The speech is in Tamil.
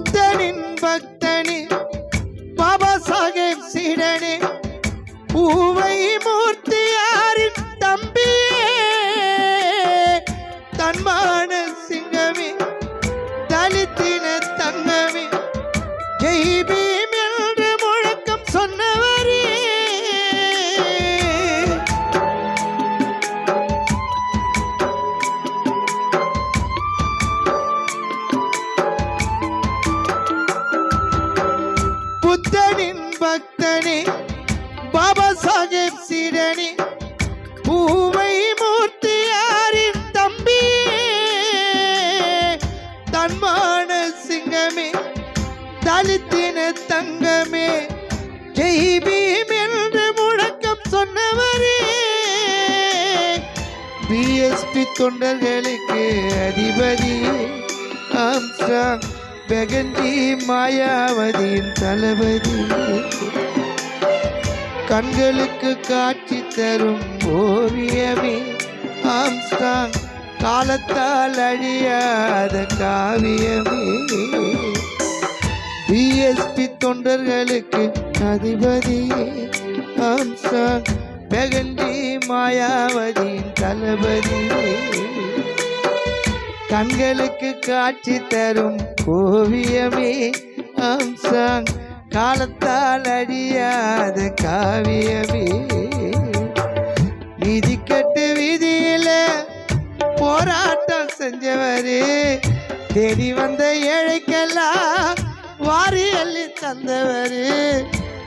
புத்தனின் பக்தனே பாபா சாஹேப் சீடனே பூவை மூர்த்தியாரின் தம்பியே தன்மான சிங்கமே தலித்தின தங்கமே ஜெய்பி புத்தனின் பக்தனே பாபா சாஹேப் சிரணி பூவை மூர்த்தியாரின் தம்பி தன்மான சிங்கமே தலித்தின தங்கமே ஜெய் பீம் என்று முழக்கம் சொன்னவரே. பிஎஸ்பி தொண்டர்களுக்கு அதிபதி ஆம்ஸ்டாங் பெகண்டி மாயாவதியின் தளபதி. கண்களுக்கு காட்சி தரும் ஓவியமே ஆம்ஸ்டாங் காலத்தால் அழியாத காவியமே. பிஎஸ்பி தொண்டர்களுக்கு அதிபதி ஆம்ஸ்டாங் பெகண்டி மாயாவதியின் தளபதி கண்களுக்கு காட்சி தரும் ஓவியமே அம்சாங் காலத்தால் அழியாத காவியமே. நீதி கட்டு போராட்டம் செஞ்சவரே. தேடி வந்த ஏழைக்கெல்லாம் வாரி அள்ளி தந்தவரே.